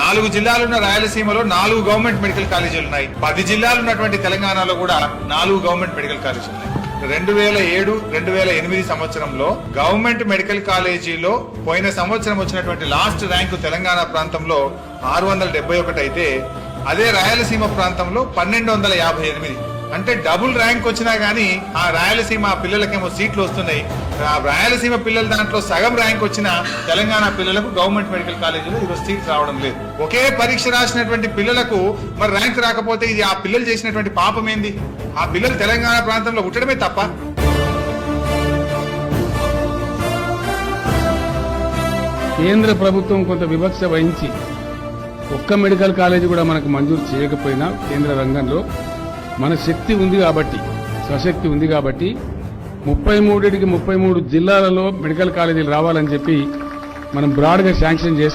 నాలుగు జిల్లాలున్న రాయలసీమలో నాలుగు గవర్నమెంట్ మెడికల్ కాలేజీలు ఉన్నాయి. పది జిల్లాలు ఉన్నటువంటి తెలంగాణలో కూడా నాలుగు గవర్నమెంట్ మెడికల్ కాలేజీలు ఉన్నాయి. రెండు వేల ఏడు రెండు వేల ఎనిమిది సంవత్సరంలో గవర్నమెంట్ మెడికల్ కాలేజీలో పోయిన సంవత్సరం వచ్చినటువంటి లాస్ట్ ర్యాంకు తెలంగాణ ప్రాంతంలో ఆరు వందల డెబ్బై ఒకటి అయితే అదే రాయలసీమ ప్రాంతంలో పన్నెండు వందల యాభై ఎనిమిది. అంటే డబుల్ ర్యాంక్ వచ్చినా గానీ ఆ రాయలసీమ పిల్లలకేమో సీట్లు వస్తున్నాయి. ఆ రాయలసీమ పిల్లల దాంట్లో సగం ర్యాంక్ వచ్చిన తెలంగాణ పిల్లలకు గవర్నమెంట్ మెడికల్ కాలేజీలో ఈరోజు సీట్ రావడం లేదు. ఒకే పరీక్ష రాసినటువంటి పిల్లలకు మరి ర్యాంక్ రాకపోతే ఇది ఆ పిల్లలు చేసినటువంటి పాపం ఏంది? ఆ పిల్లలు తెలంగాణ ప్రాంతంలో ఉండడమే తప్ప. కేంద్ర ప్రభుత్వం కొంత వివక్ష వహించి ఒక్క మెడికల్ కాలేజీ కూడా మనకు మంజూరు చేయకపోయినా కేంద్ర రంగంలో మన శక్తి ఉంది కాబట్టి స్వశక్తి ఉంది కాబట్టి ముప్పై మూడింటికి ముప్పై మూడు జిల్లాలలో మెడికల్ కాలేజీలు రావాలని చెప్పి మనం బ్రాడ్గా శాంక్షన్ చేసుకున్నాం